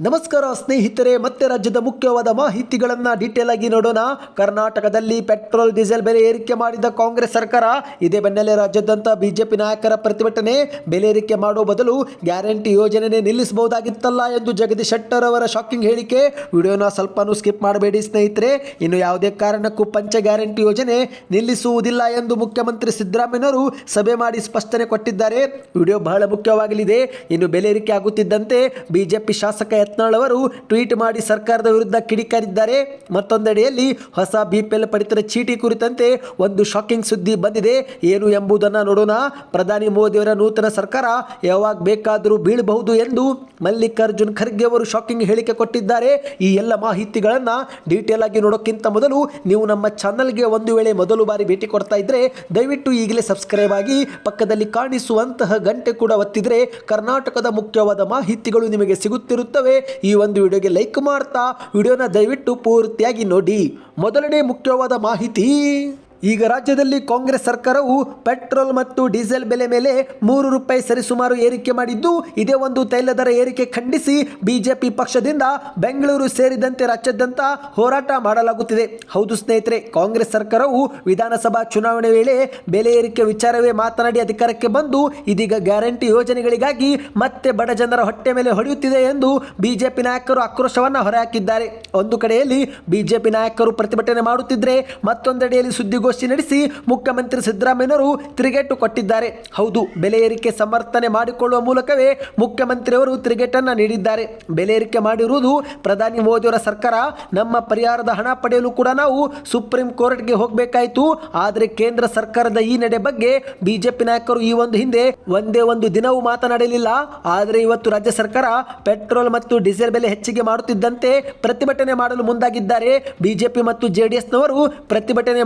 ನಮಸ್ಕಾರ ಸ್ನೇಹಿತರೆ, ಮತ್ತೆ ರಾಜ್ಯದ ಮುಖ್ಯವಾದ ಮಾಹಿತಿಗಳನ್ನು ಡೀಟೇಲ್ ಆಗಿ ನೋಡೋಣ. ಕರ್ನಾಟಕದಲ್ಲಿ ಪೆಟ್ರೋಲ್, ಡೀಸೆಲ್ ಬೆಲೆ ಏರಿಕೆ ಮಾಡಿದ ಕಾಂಗ್ರೆಸ್ ಸರ್ಕಾರ, ಇದೇ ಬೆನ್ನಲ್ಲೇ ರಾಜ್ಯಾದ್ಯಂತ ಬಿಜೆಪಿ ನಾಯಕರ ಪ್ರತಿಭಟನೆ. ಬೆಲೆ ಏರಿಕೆ ಮಾಡೋ ಬದಲು ಗ್ಯಾರಂಟಿ ಯೋಜನೆ ನಿಲ್ಲಿಸಬಹುದಾಗಿತ್ತಲ್ಲ ಎಂದು ಜಗದೀಶ್ ಶೆಟ್ಟರ್ ಅವರ ಶಾಕಿಂಗ್ ಹೇಳಿಕೆ. ವಿಡಿಯೋನ ಸ್ವಲ್ಪನೂ ಸ್ಕಿಪ್ ಮಾಡಬೇಡಿ ಸ್ನೇಹಿತರೆ. ಇನ್ನು ಯಾವುದೇ ಕಾರಣಕ್ಕೂ ಪಂಚ ಗ್ಯಾರಂಟಿ ಯೋಜನೆ ನಿಲ್ಲಿಸುವುದಿಲ್ಲ ಎಂದು ಮುಖ್ಯಮಂತ್ರಿ ಸಿದ್ದರಾಮಯ್ಯನವರು ಸಭೆ ಮಾಡಿ ಸ್ಪಷ್ಟನೆ ಕೊಟ್ಟಿದ್ದಾರೆ. ವಿಡಿಯೋ ಬಹಳ ಮುಖ್ಯವಾಗಲಿದೆ. ಇನ್ನು ಬೆಲೆ ಏರಿಕೆ ಆಗುತ್ತಿದ್ದಂತೆ ಬಿಜೆಪಿ ಶಾಸಕ ಯತ್ನಾಳ್ ಅವರು ಟ್ವೀಟ್ ಮಾಡಿ ಸರ್ಕಾರದ ವಿರುದ್ಧ ಕಿಡಿಕಾರಿದ್ದಾರೆ. ಮತ್ತೊಂದೆಡೆಯಲ್ಲಿ ಹೊಸ ಬಿಪಿಎಲ್ ಪಡಿತರ ಚೀಟಿ ಕುರಿತಂತೆ ಒಂದು ಶಾಕಿಂಗ್ ಸುದ್ದಿ ಬಂದಿದೆ. ಏನು ಎಂಬುದನ್ನು ನೋಡೋಣ. ಪ್ರಧಾನಿ ಮೋದಿಯವರ ನೂತನ ಸರ್ಕಾರ ಯಾವಾಗ ಬೇಕಾದರೂ ಬೀಳಬಹುದು ಎಂದು ಮಲ್ಲಿಕಾರ್ಜುನ್ ಖರ್ಗೆ ಅವರು ಶಾಕಿಂಗ್ ಹೇಳಿಕೆ ಕೊಟ್ಟಿದ್ದಾರೆ. ಈ ಎಲ್ಲ ಮಾಹಿತಿಗಳನ್ನು ಡೀಟೇಲ್ ಆಗಿ ನೋಡೋಕ್ಕಿಂತ ಮೊದಲು ನೀವು ನಮ್ಮ ಚಾನಲ್ಗೆ ಒಂದು ವೇಳೆ ಮೊದಲು ಬಾರಿ ಭೇಟಿ ಕೊಡ್ತಾ ಇದ್ರೆ ದಯವಿಟ್ಟು ಈಗಲೇ ಸಬ್ಸ್ಕ್ರೈಬ್ ಆಗಿ ಪಕ್ಕದಲ್ಲಿ ಕಾಣಿಸುವಂತಹ ಗಂಟೆ ಕೂಡ ಒತ್ತಿದ್ರೆ ಕರ್ನಾಟಕದ ಮುಖ್ಯವಾದ ಮಾಹಿತಿಗಳು ನಿಮಗೆ ಸಿಗುತ್ತಿರುತ್ತವೆ. ಈ ಒಂದು ವಿಡಿಯೋಗೆ ಲೈಕ್ ಮಾಡ್ತಾ ವಿಡಿಯೋನ ದಯವಿಟ್ಟು ಪೂರ್ತಿಯಾಗಿ ನೋಡಿ. ಮೊದಲನೇ ಮುಖ್ಯವಾದ ಮಾಹಿತಿ. ಈಗ ರಾಜ್ಯದಲ್ಲಿ ಕಾಂಗ್ರೆಸ್ ಸರ್ಕಾರವು ಪೆಟ್ರೋಲ್ ಮತ್ತು ಡೀಸೆಲ್ ಬೆಲೆ ಮೇಲೆ ಮೂರು ರೂಪಾಯಿ ಸರಿಸುಮಾರು ಏರಿಕೆ ಮಾಡಿದ್ದು, ಇದೇ ಒಂದು ತೈಲ ದರ ಏರಿಕೆ ಖಂಡಿಸಿ ಬಿಜೆಪಿ ಪಕ್ಷದಿಂದ ಬೆಂಗಳೂರು ಸೇರಿದಂತೆ ರಾಜ್ಯಾದ್ಯಂತ ಹೋರಾಟ ಮಾಡಲಾಗುತ್ತಿದೆ. ಹೌದು ಸ್ನೇಹಿತರೆ, ಕಾಂಗ್ರೆಸ್ ಸರ್ಕಾರವು ವಿಧಾನಸಭಾ ಚುನಾವಣೆ ವೇಳೆ ಬೆಲೆ ಏರಿಕೆ ವಿಚಾರವೇ ಮಾತನಾಡಿ ಅಧಿಕಾರಕ್ಕೆ ಬಂದು, ಇದೀಗ ಗ್ಯಾರಂಟಿ ಯೋಜನೆಗಳಿಗಾಗಿ ಮತ್ತೆ ಬಡ ಜನರ ಹೊಟ್ಟೆ ಮೇಲೆ ಹೊಡೆಯುತ್ತಿದೆ ಎಂದು ಬಿಜೆಪಿ ನಾಯಕರು ಆಕ್ರೋಶವನ್ನು ಹೊರಹಾಕಿದ್ದಾರೆ. ಒಂದು ಕಡೆಯಲ್ಲಿ ಬಿಜೆಪಿ ನಾಯಕರು ಪ್ರತಿಭಟನೆ ಮಾಡುತ್ತಿದ್ದರೆ ಮತ್ತೊಂದೆಡೆಯಲ್ಲಿ ಸುದ್ದಿಗೋಷ್ಠಿ ನಡೆಸಿ ಮುಖ್ಯಮಂತ್ರಿ ಸಿದ್ದರಾಮಯ್ಯನವರು ತಿರುಗೇಟು ಕೊಟ್ಟಿದ್ದಾರೆ. ಹೌದು, ಬೆಲೆ ಏರಿಕೆ ಸಮರ್ಥನೆ ಮಾಡಿಕೊಳ್ಳುವ ಮೂಲಕವೇ ಮುಖ್ಯಮಂತ್ರಿಯವರು ತಿರುಗೇಟನ್ನು ನೀಡಿದ್ದಾರೆ. ಬೆಲೆ ಏರಿಕೆ ಮಾಡಿರುವುದು ಪ್ರಧಾನಿ ಮೋದಿಯವರ ಸರ್ಕಾರ, ನಮ್ಮ ಪರಿಹಾರದ ಹಣ ಪಡೆಯಲು ಕೂಡ ನಾವು ಸುಪ್ರೀಂ ಕೋರ್ಟ್ಗೆ ಹೋಗಬೇಕಾಯಿತು. ಆದರೆ ಕೇಂದ್ರ ಸರ್ಕಾರದ ಈ ನಡೆ ಬಗ್ಗೆ ಬಿಜೆಪಿ ನಾಯಕರು ಈ ಒಂದು ಹಿಂದೆ ಒಂದೇ ಒಂದು ದಿನವೂ ಮಾತನಾಡಲಿಲ್ಲ. ಆದರೆ ಇವತ್ತು ರಾಜ್ಯ ಸರ್ಕಾರ ಪೆಟ್ರೋಲ್ ಮತ್ತು ಡೀಸೆಲ್ ಬೆಲೆ ಹೆಚ್ಚಿಗೆ ಮಾಡುತ್ತಿದ್ದಂತೆ ಪ್ರತಿಭಟನೆ ಮಾಡಲು ಮುಂದಾಗಿದ್ದಾರೆ. ಬಿಜೆಪಿ ಮತ್ತು ಜೆಡಿಎಸ್ನವರು ಪ್ರತಿಭಟನೆ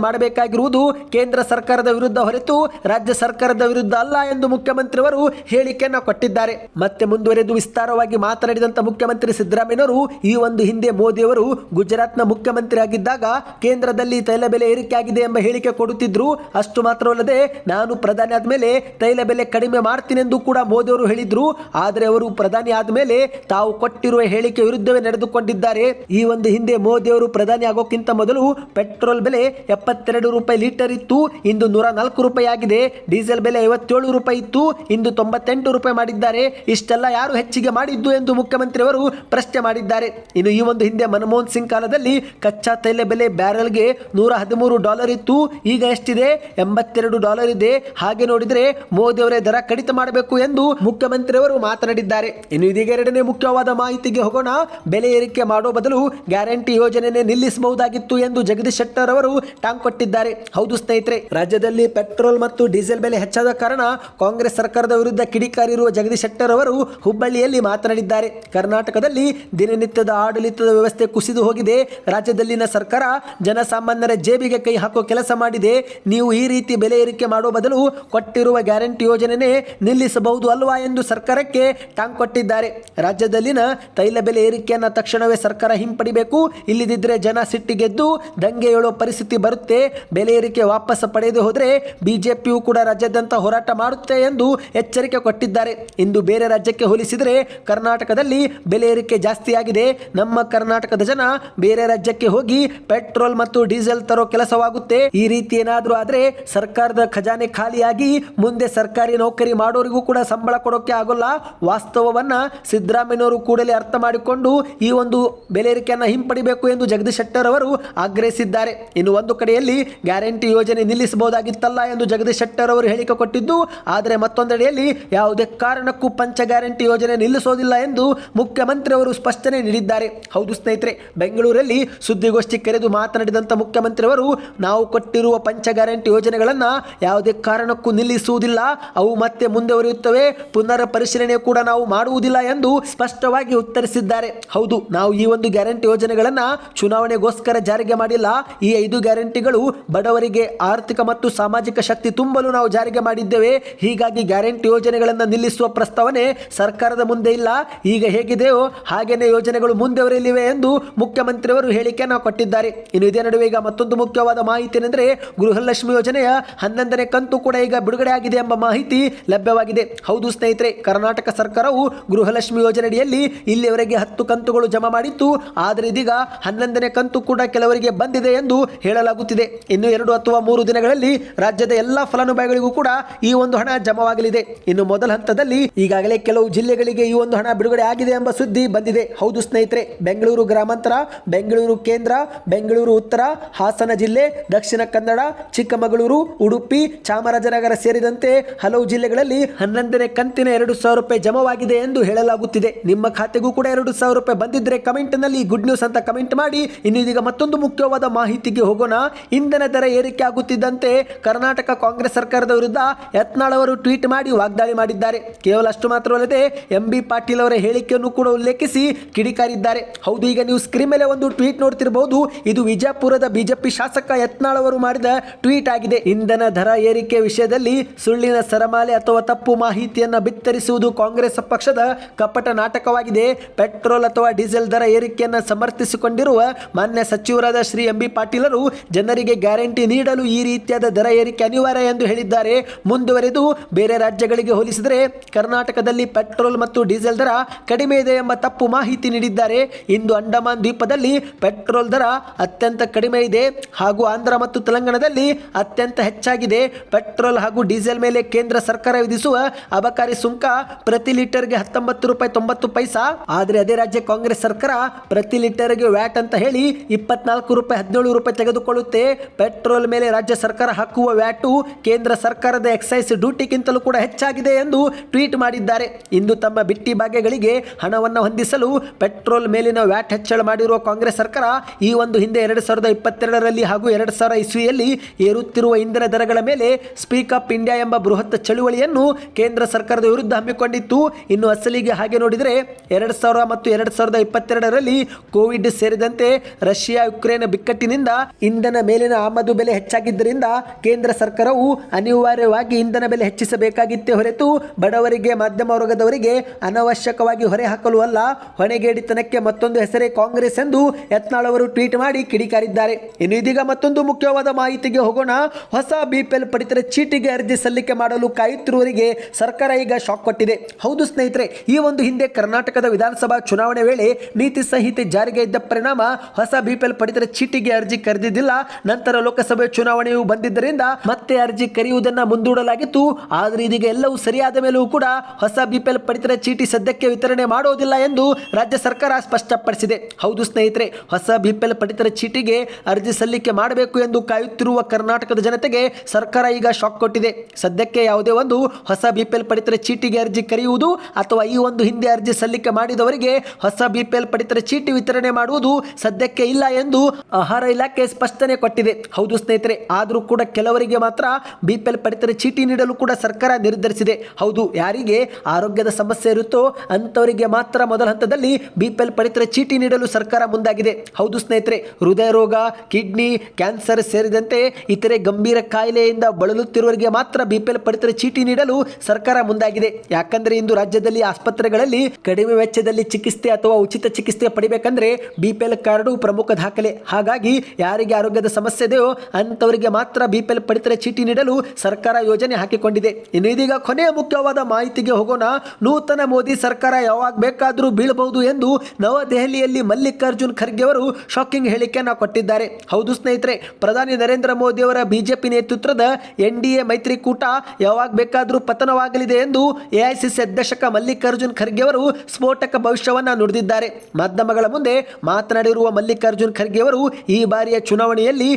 ಮಾಡಬೇಕಾಗಿರುವುದು ಕೇಂದ್ರ ಸರ್ಕಾರದ ವಿರುದ್ಧ ಹೊರತು ರಾಜ್ಯ ಸರ್ಕಾರದ ವಿರುದ್ಧ ಅಲ್ಲ ಎಂದು ಮುಖ್ಯಮಂತ್ರಿಯವರು ಹೇಳಿಕೆಯನ್ನು ಕೊಟ್ಟಿದ್ದಾರೆ. ಮತ್ತೆ ಮುಂದುವರೆದು ವಿಸ್ತಾರವಾಗಿ ಮಾತನಾಡಿದಂತ ಮುಖ್ಯಮಂತ್ರಿ ಸಿದ್ದರಾಮಯ್ಯವರು ಈ ಒಂದು ಹಿಂದೆ ಮೋದಿಯವರು ಗುಜರಾತ್ನ ಮುಖ್ಯಮಂತ್ರಿ ಆಗಿದ್ದಾಗ ಕೇಂದ್ರದಲ್ಲಿ ತೈಲ ಬೆಲೆ ಏರಿಕೆ ಆಗಿದೆ ಎಂಬ ಹೇಳಿಕೆ ಕೊಡುತ್ತಿದ್ರು. ಅಷ್ಟು ಮಾತ್ರವಲ್ಲದೆ ನಾನು ಪ್ರಧಾನಿ ಆದ್ಮೇಲೆ ತೈಲ ಬೆಲೆ ಕಡಿಮೆ ಮಾಡ್ತೀನೆಂದು ಕೂಡ ಮೋದಿಯವರು ಹೇಳಿದ್ರು. ಆದರೆ ಅವರು ಪ್ರಧಾನಿ ಆದಮೇಲೆ ತಾವು ಕೊಟ್ಟಿರುವ ಹೇಳಿಕೆ ವಿರುದ್ಧವೇ ನಡೆದುಕೊಂಡಿದ್ದಾರೆ. ಈ ಒಂದು ಹಿಂದೆ ಮೋದಿಯವರು ಪ್ರಧಾನಿ ಆಗೋಕ್ಕಿಂತ ಮೊದಲು ಪೆಟ್ರೋಲ್ ಬೆಲೆ ಎಪ್ಪತ್ತೆರಡು ರೂಪಾಯಿ ಲೀಟರ್ ಇತ್ತು, ಇಂದು ನೂರ ನಾಲ್ಕು ರೂಪಾಯಿ ಆಗಿದೆ. ಡೀಸೆಲ್ ಬೆಲೆ ಐವತ್ತೇಳು ರೂಪಾಯಿ ಇತ್ತು, ಇಂದು ತೊಂಬತ್ತೆಂಟು ರೂಪಾಯಿ ಮಾಡಿದ್ದಾರೆ. ಇಷ್ಟೆಲ್ಲ ಯಾರು ಹೆಚ್ಚಿಗೆ ಮಾಡಿದ್ದು ಎಂದು ಮುಖ್ಯಮಂತ್ರಿಯವರು ಪ್ರಶ್ನೆ ಮಾಡಿದ್ದಾರೆ. ಇನ್ನು ಈ ಒಂದು ಹಿಂದೆ ಮನಮೋಹನ್ ಸಿಂಗ್ ಕಾಲದಲ್ಲಿ ಕಚ್ಚಾ ತೈಲ ಬೆಲೆ ಬ್ಯಾರೆಲ್ಗೆ ನೂರ ಹದಿಮೂರು ಡಾಲರ್ ಇತ್ತು. ಈಗ ಎಷ್ಟಿದೆ? ಎಂಬತ್ತೆರಡು ಡಾಲರ್ ಇದೆ. ಹಾಗೆ ನೋಡಿದರೆ ಮೋದಿ ಅವರೇ ದರ ಕಡಿತ ಮಾಡಬೇಕು ಎಂದು ಮುಖ್ಯಮಂತ್ರಿಯವರು ಮಾತನಾಡಿದ್ದಾರೆ. ಇನ್ನು ಇದೀಗ ಎರಡನೇ ಮುಖ್ಯವಾದ ಮಾಹಿತಿಗೆ ಹೋಗೋಣ. ಬೆಲೆ ಏರಿಕೆ ಮಾಡುವ ಬದಲು ಗ್ಯಾರಂಟಿ ಯೋಜನೆ ನಿಲ್ಲಿಸಬಹುದಾಗಿತ್ತು ಎಂದು ಜಗದೀಶ್ ಶೆಟ್ಟರ್ ಅವರು ಟಾಂಗ್ ಕೊಟ್ಟಿದ್ದಾರೆ. ಹೌದು ಸ್ನೇಹಿತರೆ, ರಾಜ್ಯದಲ್ಲಿ ಪೆಟ್ರೋಲ್ ಮತ್ತು ಡೀಸೆಲ್ ಬೆಲೆ ಹೆಚ್ಚಾದ ಕಾರಣ ಕಾಂಗ್ರೆಸ್ ಸರ್ಕಾರದ ವಿರುದ್ಧ ಕಿಡಿಕಾರಿರುವ ಜಗದೀಶ್ ಶೆಟ್ಟರ್ ಅವರು ಹುಬ್ಬಳ್ಳಿಯಲ್ಲಿ ಮಾತನಾಡಿದ್ದಾರೆ. ಕರ್ನಾಟಕದಲ್ಲಿ ದಿನನಿತ್ಯದ ಆಡಳಿತದ ವ್ಯವಸ್ಥೆ ಕುಸಿದು ಹೋಗಿದೆ. ರಾಜ್ಯದಲ್ಲಿನ ಸರ್ಕಾರ ಜನಸಾಮಾನ್ಯರ ಜೇಬಿಗೆ ಕೈ ಹಾಕೋ ಕೆಲಸ ಮಾಡಿದೆ. ನೀವು ಈ ರೀತಿ ಬೆಲೆ ಏರಿಕೆ ಮಾಡುವ ಬದಲು ಕೊಟ್ಟಿರುವ ಗ್ಯಾರಂಟಿ ಯೋಜನೆನೇ ನಿಲ್ಲಿಸಬಹುದು ಅಲ್ವಾ ಎಂದು ಸರ್ಕಾರಕ್ಕೆ ಟಾಂಗ್ ಕೊಟ್ಟಿದ್ದಾರೆ. ರಾಜ್ಯದಲ್ಲಿನ ತೈಲ ಬೆಲೆ ಏರಿಕೆಯನ್ನು ತಕ್ಷಣವೇ ಸರ್ಕಾರ ಹಿಂಪಡಿಬೇಕು. ಇಲ್ಲದಿದ್ದರೆ ಜನ ಸಿಟ್ಟಿಗೆದ್ದು ದಂಗೆ ಏಳೋ ಪರಿಸ್ಥಿತಿ ಬರುತ್ತೆ. ಬೆಲೆ ಏರಿಕೆ ವಾಪಸ್ ಪಡೆಯದೆ ಹೋದರೆ ಬಿಜೆಪಿಯು ಕೂಡ ರಾಜ್ಯಾದ್ಯಂತ ಹೋರಾಟ ಮಾಡುತ್ತೆ ಎಂದು ಎಚ್ಚರಿಕೆ ಕೊಟ್ಟಿದ್ದಾರೆ. ಇಂದು ಬೇರೆ ರಾಜ್ಯಕ್ಕೆ ಹೋಲಿಸಿದರೆ ಕರ್ನಾಟಕದಲ್ಲಿ ಬೆಲೆ ಏರಿಕೆ ಜಾಸ್ತಿಯಾಗಿದೆ. ನಮ್ಮ ಕರ್ನಾಟಕದ ಜನ ಬೇರೆ ರಾಜ್ಯಕ್ಕೆ ಹೋಗಿ ಪೆಟ್ರೋಲ್ ಮತ್ತು ಡೀಸೆಲ್ ತರೋ ಕೆಲಸವಾಗುತ್ತೆ. ಈ ರೀತಿ ಏನಾದರೂ ಆದರೆ ಸರ್ಕಾರದ ಖಜಾನೆ ಖಾಲಿಯಾಗಿ ಮುಂದೆ ಸರ್ಕಾರಿ ನೌಕರಿ ಮಾಡೋರಿಗೂ ಕೂಡ ಸಂಬಳ ಕೊಡೋಕೆ ಆಗೋಲ್ಲ. ವಾಸ್ತವವನ್ನ ಸಿದ್ದರಾಮಯ್ಯನವರು ಕೂಡಲೇ ಅರ್ಥ ಮಾಡಿಕೊಂಡು ಈ ಒಂದು ಬೆಲೆ ಏರಿಕೆಯನ್ನು ಹಿಂಪಡಿಬೇಕು ಎಂದು ಜಗದೀಶ್ ಶೆಟ್ಟರ್ ಅವರು ಆಗ್ರಹಿಸಿದ್ದಾರೆ. ಇನ್ನು ಒಂದು ಕಡೆಯಲ್ಲಿ ಗ್ಯಾರಂಟಿ ಯೋಜನೆ ನಿಲ್ಲಿಸಬಹುದಾಗಿತ್ತಲ್ಲ ಎಂದು ಜಗದೀಶ್ ಶೆಟ್ಟರ್ ಅವರು ಹೇಳಿಕೆ ಕೊಟ್ಟಿದ್ದು, ಆದರೆ ಮತ್ತೊಂದೆಡೆಯಲ್ಲಿ ಯಾವುದೇ ಕಾರಣಕ್ಕೂ ಪಂಚ ಗ್ಯಾರಂಟಿ ಯೋಜನೆ ನಿಲ್ಲಿಸೋದಿಲ್ಲ ಎಂದು ಮುಖ್ಯಮಂತ್ರಿ ಅವರು ಸ್ಪಷ್ಟನೆ ನೀಡಿದ್ದಾರೆ. ಹೌದು ಸ್ನೇಹಿತರೆ, ಬೆಂಗಳೂರಲ್ಲಿ ಸುದ್ದಿಗೋಷ್ಠಿ ಕರೆದು ಮಾತನಾಡಿದಂಥ ಮುಖ್ಯಮಂತ್ರಿ ಅವರು ನಾವು ಕೊಟ್ಟಿರುವ ಪಂಚ ಗ್ಯಾರಂಟಿ ಯೋಜನೆಗಳನ್ನು ಯಾವುದೇ ಕಾರಣಕ್ಕೂ ನಿಲ್ಲಿಸುವುದಿಲ್ಲ, ಅವು ಮತ್ತೆ ಮುಂದುವರಿಯುತ್ತವೆ, ಪುನರ್ ಪರಿಶೀಲನೆ ಕೂಡ ನಾವು ಮಾಡುವುದಿಲ್ಲ ಎಂದು ಸ್ಪಷ್ಟವಾಗಿ ಉತ್ತರಿಸಿದ್ದಾರೆ. ಹೌದು, ನಾವು ಈ ಒಂದು ಗ್ಯಾರಂಟಿ ಯೋಜನೆಗಳನ್ನು ಚುನಾವಣೆಗೋಸ್ಕರ ಜಾರಿಗೆ ಮಾಡಿಲ್ಲ, ಈ ಐದು ಗ್ಯಾರಂಟಿಗಳು ಬಡವರಿಗೆ ಆರ್ಥಿಕ ಮತ್ತು ಸಾಮಾಜಿಕ ಶಕ್ತಿ ತುಂಬಲು ನಾವು ಜಾರಿಗೆ ಮಾಡಿದ್ದೇವೆ. ಹೀಗಾಗಿ ಗ್ಯಾರಂಟಿ ಯೋಜನೆಗಳನ್ನು ನಿಲ್ಲಿಸುವ ಪ್ರಸ್ತಾವನೆ ಸರ್ಕಾರದ ಮುಂದೆ ಇಲ್ಲ. ಈಗ ಹೇಗಿದೆಯೋ ಹಾಗೇನೆ ಯೋಜನೆಗಳು ಮುಂದುವರಿಯಲಿವೆ ಎಂದು ಮುಖ್ಯಮಂತ್ರಿಯವರು ಹೇಳಿಕೆಯನ್ನು ಕೊಟ್ಟಿದ್ದಾರೆ. ಇನ್ನು ಇದೇ ನಡುವೆ ಈಗ ಮತ್ತೊಂದು ಮುಖ್ಯವಾದ ಮಾಹಿತಿ ಏನೆಂದರೆ ಗೃಹಲಕ್ಷ್ಮಿ ಯೋಜನೆಯ ಹನ್ನೊಂದನೇ ಕಂತು ಕೂಡ ಈಗ ಬಿಡುಗಡೆ ಆಗಿದೆ ಎಂಬ ಮಾಹಿತಿ ಲಭ್ಯವಾಗಿದೆ. ಹೌದು ಸ್ನೇಹಿತರೆ, ಕರ್ನಾಟಕ ಸರ್ಕಾರವು ಗೃಹಲಕ್ಷ್ಮಿ ಯೋಜನೆಯಡಿಯಲ್ಲಿ ಇಲ್ಲಿಯವರೆಗೆ ಹತ್ತು ಕಂತುಗಳು ಜಮಾ ಮಾಡಿತ್ತು. ಆದರೆ ಇದೀಗ ಹನ್ನೊಂದನೇ ಕಂತು ಕೂಡ ಕೆಲವರಿಗೆ ಬಂದಿದೆ ಎಂದು ಹೇಳಲಾಗುತ್ತಿದೆ. ಇನ್ನು ಎರಡು ಅಥವಾ ಮೂರು ದಿನಗಳಲ್ಲಿ ರಾಜ್ಯದ ಎಲ್ಲ ಫಲಾನುಭವಿಗಳಿಗೂ ಕೂಡ ಈ ಒಂದು ಹಣ ಜಮವಾಗಲಿದೆ. ಇನ್ನು ಮೊದಲ ಹಂತದಲ್ಲಿ ಈಗಾಗಲೇ ಕೆಲವು ಜಿಲ್ಲೆಗಳಿಗೆ ಈ ಒಂದು ಹಣ ಬಿಡುಗಡೆ ಆಗಿದೆ ಎಂಬ ಸುದ್ದಿ ಬಂದಿದೆ. ಹೌದು ಸ್ನೇಹಿತರೆ, ಬೆಂಗಳೂರು ಗ್ರಾಮಾಂತರ, ಬೆಂಗಳೂರು ಕೇಂದ್ರ, ಬೆಂಗಳೂರು ಉತ್ತರ, ಹಾಸನ ಜಿಲ್ಲೆ, ದಕ್ಷಿಣ ಕನ್ನಡ, ಚಿಕ್ಕಮಗಳೂರು, ಉಡುಪಿ, ಚಾಮರಾಜನಗರ ಸೇರಿದಂತೆ ಹಲವು ಜಿಲ್ಲೆಗಳಲ್ಲಿ ಹನ್ನೊಂದನೇ ಕಂತಿನ ಎರಡು ಸಾವಿರ ರೂಪಾಯಿ ಜಮವಾಗಿದೆ ಎಂದು ಹೇಳಲಾಗುತ್ತಿದೆ. ನಿಮ್ಮ ಖಾತೆಗೂ ಕೂಡ ಎರಡು ಸಾವಿರ ರೂಪಾಯಿ ಬಂದಿದ್ರೆ ಕಮೆಂಟ್ನಲ್ಲಿ ಗುಡ್ ನ್ಯೂಸ್ ಅಂತ ಕಮೆಂಟ್ ಮಾಡಿ. ಇನ್ನು ಇದೀಗ ಮತ್ತೊಂದು ಮುಖ್ಯವಾದ ಮಾಹಿತಿಗೆ ಹೋಗೋಣ. ಇಂಧನ ದರ ಏರಿಕೆ ಆಗುತ್ತಿದ್ದಂತೆ ಕರ್ನಾಟಕ ಕಾಂಗ್ರೆಸ್ ಸರ್ಕಾರದ ವಿರುದ್ಧ ಯತ್ನಾಳ್ ಅವರು ಟ್ವೀಟ್ ಮಾಡಿ ವಾಗ್ದಾಳಿ ಮಾಡಿದ್ದಾರೆ. ಕೇವಲ ಅಷ್ಟು ಮಾತ್ರವಲ್ಲದೆ ಎಂ ಬಿ ಪಾಟೀಲ್ ಅವರ ಹೇಳಿಕೆಯನ್ನು ಕೂಡ ಉಲ್ಲೇಖಿಸಿ ಕಿಡಿಕಾರಿದ್ದಾರೆ. ಹೌದು, ಈಗ ನೀವು ಸ್ಕ್ರೀನ್ ಮೇಲೆ ಒಂದು ಟ್ವೀಟ್ ನೋಡ್ತಿರಬಹುದು ಇದು ವಿಜಯಪುರದ ಬಿಜೆಪಿ ಶಾಸಕ ಯತ್ನಾಳ್ ಅವರು ಮಾಡಿದ ಟ್ವೀಟ್ ಆಗಿದೆ. ಇಂಧನ ದರ ಏರಿಕೆ ವಿಷಯದಲ್ಲಿ ಸುಳ್ಳಿನ ಸರಮಾಲೆ ಅಥವಾ ತಪ್ಪು ಮಾಹಿತಿಯನ್ನ ಬಿತ್ತರಿಸುವುದು ಕಾಂಗ್ರೆಸ್ ಪಕ್ಷದ ಕಪಟ ನಾಟಕವಾಗಿದೆ. ಪೆಟ್ರೋಲ್ ಅಥವಾ ಡೀಸೆಲ್ ದರ ಏರಿಕೆಯನ್ನ ಸಮರ್ಥಿಸಿಕೊಂಡಿರುವ ಮಾನ್ಯ ಸಚಿವರಾದ ಶ್ರೀ ಎಂ ಬಿ ಪಾಟೀಲರು ಜನರಿಗೆ ಗ್ಯಾರಂಟಿ ನೀಡಲು ಈ ರೀತಿಯಾದ ದರ ಏರಿಕೆ ಅನಿವಾರ್ಯ ಎಂದು ಹೇಳಿದ್ದಾರೆ. ಮುಂದುವರೆದು ಬೇರೆ ರಾಜ್ಯಗಳಿಗೆ ಹೋಲಿಸಿದರೆ ಕರ್ನಾಟಕದಲ್ಲಿ ಪೆಟ್ರೋಲ್ ಮತ್ತು ಡೀಸೆಲ್ ದರ ಕಡಿಮೆ ಇದೆ ಎಂಬ ತಪ್ಪು ಮಾಹಿತಿ ನೀಡಿದ್ದಾರೆ. ಇಂದು ಅಂಡಮಾನ್ ದ್ವೀಪದಲ್ಲಿ ಪೆಟ್ರೋಲ್ ದರ ಅತ್ಯಂತ ಕಡಿಮೆ ಇದೆ ಹಾಗೂ ಆಂಧ್ರ ಮತ್ತು ತೆಲಂಗಾಣದಲ್ಲಿ ಅತ್ಯಂತ ಹೆಚ್ಚಾಗಿದೆ. ಪೆಟ್ರೋಲ್ ಹಾಗೂ ಡೀಸೆಲ್ ಮೇಲೆ ಕೇಂದ್ರ ಸರ್ಕಾರ ವಿಧಿಸುವ ಅಬಕಾರಿ ಸುಂಕ ಪ್ರತಿ ಲೀಟರ್ಗೆ ಹತ್ತೊಂಬತ್ತು ರೂಪಾಯಿ ತೊಂಬತ್ತು ಪೈಸಾ. ಆದರೆ ಅದೇ ರಾಜ್ಯ ಕಾಂಗ್ರೆಸ್ ಸರ್ಕಾರ ಪ್ರತಿ ಲೀಟರ್ಗೆ ವ್ಯಾಟ್ ಅಂತ ಹೇಳಿ ಇಪ್ಪತ್ನಾಲ್ಕು ರೂಪಾಯಿ ಹದಿನೇಳು ರೂಪಾಯಿ ತೆಗೆದುಕೊಳ್ಳುತ್ತೆ. ಪೆಟ್ರೋಲ್ ಮೇಲೆ ರಾಜ್ಯ ಸರ್ಕಾರ ಹಾಕುವ ವ್ಯಾಟು ಕೇಂದ್ರ ಸರ್ಕಾರದ ಎಕ್ಸೈಸ್ ಡ್ಯೂಟಿಗಿಂತಲೂ ಕೂಡ ಹೆಚ್ಚಾಗಿದೆ ಎಂದು ಟ್ವೀಟ್ ಮಾಡಿದ್ದಾರೆ. ಇಂದು ತಮ್ಮ ಬಿಟ್ಟಿ ಭಾಗ್ಯಗಳಿಗೆ ಹಣವನ್ನು ಹೊಂದಿಸಲು ಪೆಟ್ರೋಲ್ ಮೇಲಿನ ವ್ಯಾಟ್ ಹೆಚ್ಚಳ ಮಾಡಿರುವ ಕಾಂಗ್ರೆಸ್ ಸರ್ಕಾರ ಈ ಒಂದು ಹಿಂದೆ ಎರಡು ಸಾವಿರದ ಇಪ್ಪತ್ತೆರಡರಲ್ಲಿ ಹಾಗೂ ಎರಡು ಸಾವಿರ ಇಸ್ವಿಯಲ್ಲಿ ಏರುತ್ತಿರುವ ಇಂಧನ ದರಗಳ ಮೇಲೆ ಸ್ಪೀಕ್ ಅಪ್ ಇಂಡಿಯಾ ಎಂಬ ಬೃಹತ್ ಚಳುವಳಿಯನ್ನು ಕೇಂದ್ರ ಸರ್ಕಾರದ ವಿರುದ್ಧ ಹಮ್ಮಿಕೊಂಡಿತ್ತು. ಇನ್ನು ಅಸಲಿಗೆ ಹಾಗೆ ನೋಡಿದರೆ ಎರಡು ಸಾವಿರ ಮತ್ತು ಎರಡು ಸಾವಿರದ ಇಪ್ಪತ್ತೆರಡರಲ್ಲಿ ಕೋವಿಡ್ ಸೇರಿದಂತೆ ರಷ್ಯಾ ಯುಕ್ರೇನ್ ಬಿಕ್ಕಟ್ಟಿನಿಂದ ಇಂಧನ ಮೇಲಿನ ಆಮದು ಬೆಲೆ ಹೆಚ್ಚಾಗಿದ್ದರಿಂದ ಕೇಂದ್ರ ಸರ್ಕಾರವು ಅನಿವಾರ್ಯವಾಗಿ ಇಂಧನ ಬೆಲೆ ಹೆಚ್ಚಿಸಬೇಕಾಗಿತ್ತೇ ಹೊರತು ಬಡವರಿಗೆ, ಮಾಧ್ಯಮ ವರ್ಗದವರಿಗೆ ಅನವಶ್ಯಕವಾಗಿ ಹೊರೆ ಹಾಕಲು ಅಲ್ಲ, ಹೊಣೆಗೇಡಿತನಕ್ಕೆ ಮತ್ತೊಂದು ಹೆಸರೇ ಕಾಂಗ್ರೆಸ್ ಎಂದು ಯತ್ನಾಳ್ ಅವರು ಟ್ವೀಟ್ ಮಾಡಿ ಕಿಡಿಕಾರಿದ್ದಾರೆ. ಇನ್ನು ಇದೀಗ ಮತ್ತೊಂದು ಮುಖ್ಯವಾದ ಮಾಹಿತಿಗೆ ಹೋಗೋಣ. ಹೊಸ ಬಿಪಿಎಲ್ ಪಡಿತರ ಚೀಟಿಗೆ ಅರ್ಜಿ ಸಲ್ಲಿಕೆ ಮಾಡಲು ಕಾಯುತ್ತಿರುವವರಿಗೆ ಸರ್ಕಾರ ಈಗ ಶಾಕ್ ಕೊಟ್ಟಿದೆ. ಹೌದು ಸ್ನೇಹಿತರೆ, ಈ ಒಂದು ಹಿಂದೆ ಕರ್ನಾಟಕದ ವಿಧಾನಸಭಾ ಚುನಾವಣೆ ವೇಳೆ ನೀತಿ ಸಂಹಿತೆ ಜಾರಿಗೆ ಇದ್ದ ಪರಿಣಾಮ ಹೊಸ ಬಿಪಿಎಲ್ ಪಡಿತರ ಚೀಟಿಗೆ ಅರ್ಜಿ ಕರೆದಿದ್ದಿಲ್ಲ, ನಂತರ ಲೋಕಸಭೆ ಚುನಾವಣೆಯು ಬಂದಿದ್ದರಿಂದ ಮತ್ತೆ ಅರ್ಜಿ ಕರೆಯುವುದನ್ನು ಮುಂದೂಡಲಾಗಿತ್ತು. ಆದರೆ ಇದೀಗ ಎಲ್ಲವೂ ಸರಿಯಾದ ಮೇಲೂ ಕೂಡ ಹೊಸ ಬಿಪಿಎಲ್ ಪಡಿತರ ಚೀಟಿ ಸದ್ಯಕ್ಕೆ ವಿತರಣೆ ಮಾಡುವುದಿಲ್ಲ ಎಂದು ರಾಜ್ಯ ಸರ್ಕಾರ ಸ್ಪಷ್ಟಪಡಿಸಿದೆ. ಹೌದು ಸ್ನೇಹಿತರೆ, ಹೊಸ ಬಿಪಿಎಲ್ ಪಡಿತರ ಚೀಟಿಗೆ ಅರ್ಜಿ ಸಲ್ಲಿಕೆ ಮಾಡಬೇಕು ಎಂದು ಕಾಯುತ್ತಿರುವ ಕರ್ನಾಟಕದ ಜನತೆಗೆ ಸರ್ಕಾರ ಈಗ ಶಾಕ್ ಕೊಟ್ಟಿದೆ. ಸದ್ಯಕ್ಕೆ ಯಾವುದೇ ಒಂದು ಹೊಸ ಬಿಪಿಎಲ್ ಪಡಿತರ ಚೀಟಿಗೆ ಅರ್ಜಿ ಕರೆಯುವುದು ಅಥವಾ ಈ ಒಂದು ಹಿಂದೆ ಅರ್ಜಿ ಸಲ್ಲಿಕೆ ಮಾಡಿದವರಿಗೆ ಹೊಸ ಬಿಪಿಎಲ್ ಪಡಿತರ ಚೀಟಿ ವಿತರಣೆ ಮಾಡುವುದು ಸದ್ಯಕ್ಕೆ ಇಲ್ಲ ಎಂದು ಆಹಾರ ಇಲಾಖೆ ಸ್ಪಷ್ಟನೆ ಕೊಟ್ಟಿದೆ. ಹೌದು ಸ್ನೇಹಿತರೆ, ಆದರೂ ಕೂಡ ಕೆಲವರಿಗೆ ಮಾತ್ರ ಬಿ ಪಿ ಎಲ್ ಪಡಿತರ ಚೀಟಿ ನೀಡಲು ಕೂಡ ಸರ್ಕಾರ ನಿರ್ಧರಿಸಿದೆ. ಹೌದು, ಯಾರಿಗೆ ಆರೋಗ್ಯದ ಸಮಸ್ಯೆ ಇರುತ್ತೋ ಅಂಥವರಿಗೆ ಮಾತ್ರ ಮೊದಲ ಹಂತದಲ್ಲಿ ಬಿಪಿಎಲ್ ಪಡಿತರ ಚೀಟಿ ನೀಡಲು ಸರ್ಕಾರ ಮುಂದಾಗಿದೆ. ಹೌದು ಸ್ನೇಹಿತರೆ, ಹೃದಯ ರೋಗ, ಕಿಡ್ನಿ, ಕ್ಯಾನ್ಸರ್ ಸೇರಿದಂತೆ ಇತರೆ ಗಂಭೀರ ಕಾಯಿಲೆಯಿಂದ ಬಳಲುತ್ತಿರುವವರಿಗೆ ಮಾತ್ರ ಬಿಪಿಎಲ್ ಪಡಿತರ ಚೀಟಿ ನೀಡಲು ಸರ್ಕಾರ ಮುಂದಾಗಿದೆ. ಯಾಕಂದರೆ ಇಂದು ರಾಜ್ಯದಲ್ಲಿ ಆಸ್ಪತ್ರೆಗಳಲ್ಲಿ ಕಡಿಮೆ ವೆಚ್ಚದಲ್ಲಿ ಚಿಕಿತ್ಸೆ ಅಥವಾ ಉಚಿತ ಚಿಕಿತ್ಸೆ ಪಡಿಬೇಕಂದ್ರೆ ಬಿ ಪಿ ಎಲ್ ಕಾರ್ಡು ಪ್ರಮುಖ ದಾಖಲೆ. ಹಾಗಾಗಿ ಯಾರಿಗೆ ಆರೋಗ್ಯದ ಸಮಸ್ಯೆ ಇದೆಯೋ ಅಂಥವರಿಗೆ ಮಾತ್ರ ಬಿಪಿಎಲ್ ಪಡಿತರ ಚೀಟಿ ನೀಡಲು ಸರ್ಕಾರ ಯೋಜನೆ ಹಾಕಿಕೊಂಡಿದೆ. ಇನ್ನು ಇದೀಗ ಕೊನೆಯ ಮುಖ್ಯವಾದ ಮಾಹಿತಿಗೆ ಹೋಗೋಣ. ನೂತನ ಮೋದಿ ಸರ್ಕಾರ ಯಾವಾಗ ಬೇಕಾದರೂ ಬೀಳಬಹುದು ಎಂದು ನವದೆಹಲಿಯಲ್ಲಿ ಮಲ್ಲಿಕಾರ್ಜುನ್ ಖರ್ಗೆ ಅವರು ಶಾಕಿಂಗ್ ಹೇಳಿಕೆಯನ್ನು ಕೊಟ್ಟಿದ್ದಾರೆ. ಹೌದು ಸ್ನೇಹಿತರೆ, ಪ್ರಧಾನಿ ನರೇಂದ್ರ ಮೋದಿ ಅವರ ಬಿಜೆಪಿ ನೇತೃತ್ವದ ಎನ್ ಡಿ ಎ ಮೈತ್ರಿಕೂಟ ಯಾವಾಗ ಬೇಕಾದರೂ ಪತನವಾಗಲಿದೆ ಎಂದು ಎಐಸಿಸಿ ಅಧ್ಯಕ್ಷಕ ಮಲ್ಲಿಕಾರ್ಜುನ್ ಖರ್ಗೆ ಅವರು ಸ್ಫೋಟಕ ಭವಿಷ್ಯವನ್ನು ನುಡಿದಿದ್ದಾರೆ. ಮಾಧ್ಯಮಗಳ ಮುಂದೆ ಮಾತನಾಡಿರುವ ಮಲ್ಲಿಕಾರ್ಜುನ್ ಖರ್ಗೆ ಅವರು ಈ ಬಾರಿಯ ಚುನಾವಣೆಯಲ್ಲಿ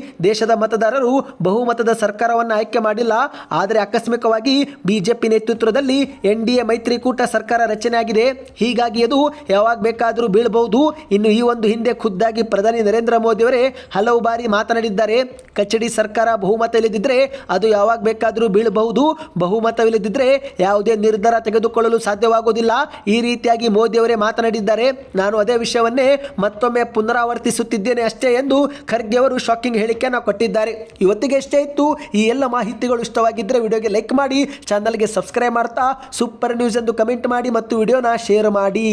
ದೇಶದ ಮತದಾರರು ಬಹುಮತದ ಸರ್ಕಾರವನ್ನು ಆಯ್ಕೆ ಮಾಡಿಲ್ಲ. ಆದರೆ ಆಕಸ್ಮಿಕವಾಗಿ ಬಿಜೆಪಿ ನೇತೃತ್ವದಲ್ಲಿ ಎನ್ ಡಿ ಎ ಮೈತ್ರಿಕೂಟ ಸರ್ಕಾರ ರಚನೆಯಾಗಿದೆ. ಹೀಗಾಗಿ ಅದು ಯಾವಾಗ ಬೇಕಾದರೂ ಬೀಳಬಹುದು. ಇನ್ನು ಈ ಒಂದು ಹಿಂದೆ ಖುದ್ದಾಗಿ ಪ್ರಧಾನಿ ನರೇಂದ್ರ ಮೋದಿ ಅವರೇ ಹಲವು ಬಾರಿ ಮಾತನಾಡಿದ್ದಾರೆ. ಕಚಡಿ ಸರ್ಕಾರ ಬಹುಮತ ಇಲ್ಲದಿದ್ದರೆ ಅದು ಯಾವಾಗ ಬೇಕಾದರೂ ಬೀಳಬಹುದು. ಬಹುಮತವಿಲ್ಲದಿದ್ದರೆ ಯಾವುದೇ ನಿರ್ಧಾರ ತೆಗೆದುಕೊಳ್ಳಲು ಸಾಧ್ಯವಾಗುವುದಿಲ್ಲ. ಈ ರೀತಿಯಾಗಿ ಮೋದಿಯವರೇ ಮಾತನಾಡಿದ್ದಾರೆ. ನಾನು ಅದೇ ವಿಷಯವನ್ನೇ ಮತ್ತೊಮ್ಮೆ ಪುನರಾವರ್ತಿಸುತ್ತಿದ್ದೇನೆ ಅಷ್ಟೇ ಎಂದು ಖರ್ಗೆ ಅವರು ಶಾಕಿಂಗ್ ಹೇಳಿಕೆಯನ್ನು ವ್ಯಕ್ತಪಟ್ಟಿದ್ದಾರೆ ಇವತ್ತಿಗೆ ಎಷ್ಟೇ ಇತ್ತು, ಈ ಎಲ್ಲ ಮಾಹಿತಿಗಳು ಇಷ್ಟವಾಗಿದ್ದರೆ ವಿಡಿಯೋಗೆ ಲೈಕ್ ಮಾಡಿ, ಚಾನಲ್ಗೆ ಸಬ್ಸ್ಕ್ರೈಬ್ ಮಾಡ್ತಾ, ಸೂಪರ್ ನ್ಯೂಸ್ ಎಂದು ಕಮೆಂಟ್ ಮಾಡಿ ಮತ್ತು ವಿಡಿಯೋನ ಶೇರ್ ಮಾಡಿ.